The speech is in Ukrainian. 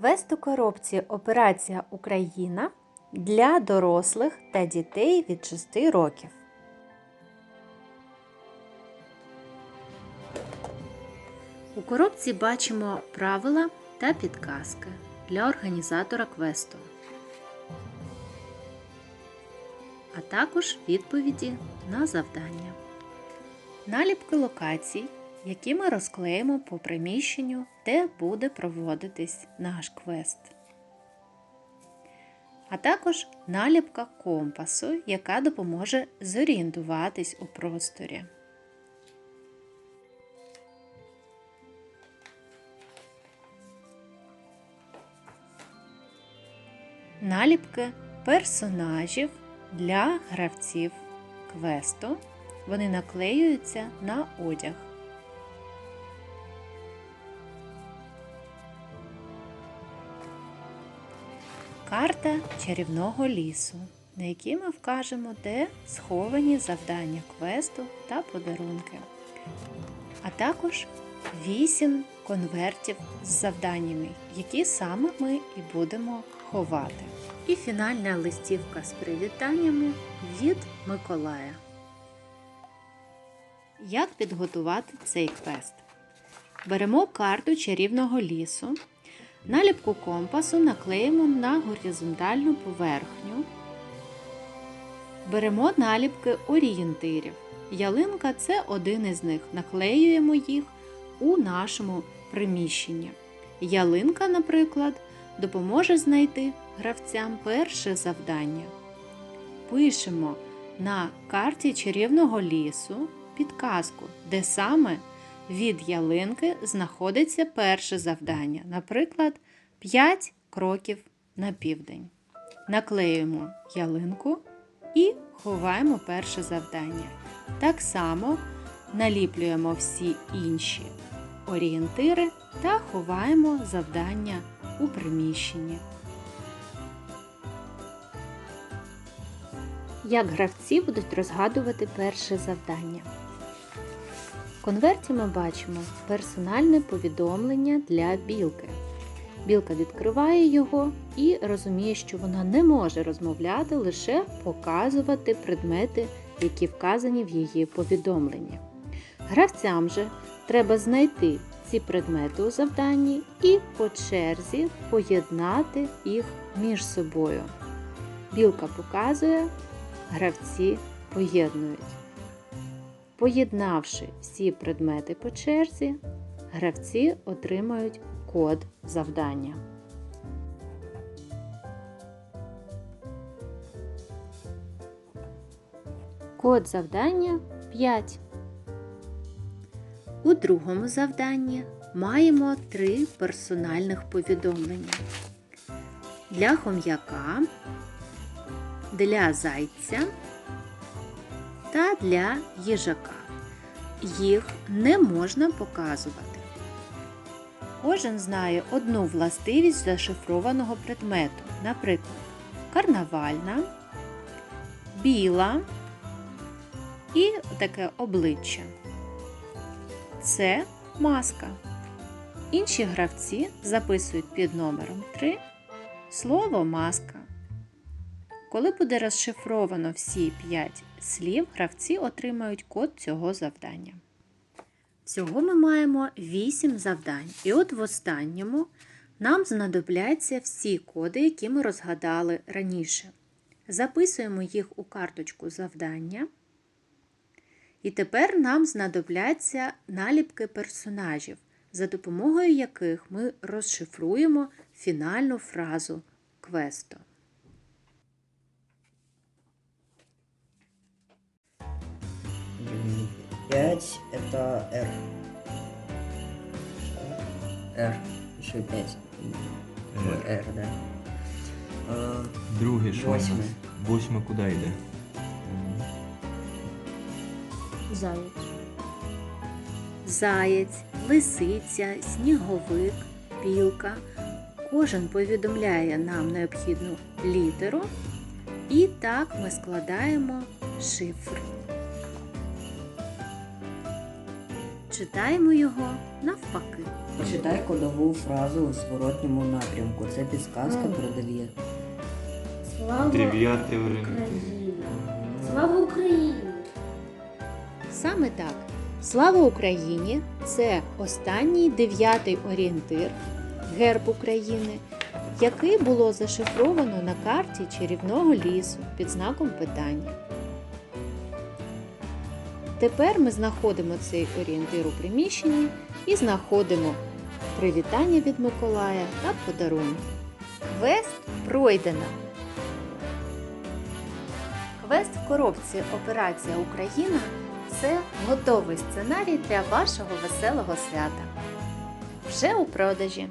Квест у коробці Операція Україна для дорослих та дітей від 6 років. У коробці бачимо правила та підказки для організатора квесту, а також відповіді на завдання. Наліпки локацій, які ми розклеїмо по приміщенню, де буде проводитись наш квест. А також наліпка компасу, яка допоможе зорієнтуватись у просторі. Наліпки персонажів для гравців квесту. Вони наклеюються на одяг. Карта чарівного лісу, на якій ми вкажемо, де сховані завдання квесту та подарунки. А також 8 конвертів з завданнями, які саме ми і будемо ховати. І фінальна листівка з привітаннями від Миколая. Як підготувати цей квест? Беремо карту чарівного лісу, наліпку компасу наклеїмо на горизонтальну поверхню. Беремо наліпки орієнтирів. Ялинка це один із них. Наклеюємо їх у нашому приміщенні. Ялинка, наприклад, допоможе знайти гравцям перше завдання. Пишемо на карті чарівного лісу підказку, де саме від ялинки знаходиться перше завдання, наприклад, 5 кроків на південь. Наклеюємо ялинку і ховаємо перше завдання. Так само наліплюємо всі інші орієнтири та ховаємо завдання у приміщенні. Як гравці будуть розгадувати перше завдання? В конверті ми бачимо персональне повідомлення для білки. Білка відкриває його і розуміє, що вона не може розмовляти, лише показувати предмети, які вказані в її повідомленні. Гравцям же треба знайти ці предмети у завданні і по черзі поєднати їх між собою. Білка показує, гравці поєднують. Поєднавши всі предмети по черзі, гравці отримають код завдання. Код завдання 5. У другому завданні маємо три персональних повідомлення. Для хом'яка, для зайця та для їжака. Їх не можна показувати. Кожен знає одну властивість зашифрованого предмету, наприклад, карнавальна, біла і таке обличчя. Це маска. Інші гравці записують під номером 3 слово маска. Коли буде розшифровано всі 5 слів, гравці отримають код цього завдання. Всього ми маємо 8 завдань. І от в останньому нам знадобляться всі коди, які ми розгадали раніше. Записуємо їх у карточку завдання. І тепер нам знадобляться наліпки персонажів, за допомогою яких ми розшифруємо фінальну фразу квесту. Пять это R. R. Еще пять. Ой, R, да. А, Друге, що у нас? Восьме. Восьме куди йде? Заєць. Заєць, лисиця, сніговик, білка. Кожен повідомляє нам необхідну літеру, і так ми складаємо шифр. Читаємо його навпаки. Читай кодову фразу в зворотньому напрямку. Це підсказка Ну. про. Слава Дев'ятий. Україні! Слава Україні! Саме так. Слава Україні це останній дев'ятий орієнтир, герб України, який було зашифровано на карті чарівного лісу під знаком питання. Тепер ми знаходимо цей орієнтир у приміщенні і знаходимо привітання від Миколая та подарунок. Квест пройдено. Квест в коробці Операція Україна це готовий сценарій для вашого веселого свята. Вже у продажі.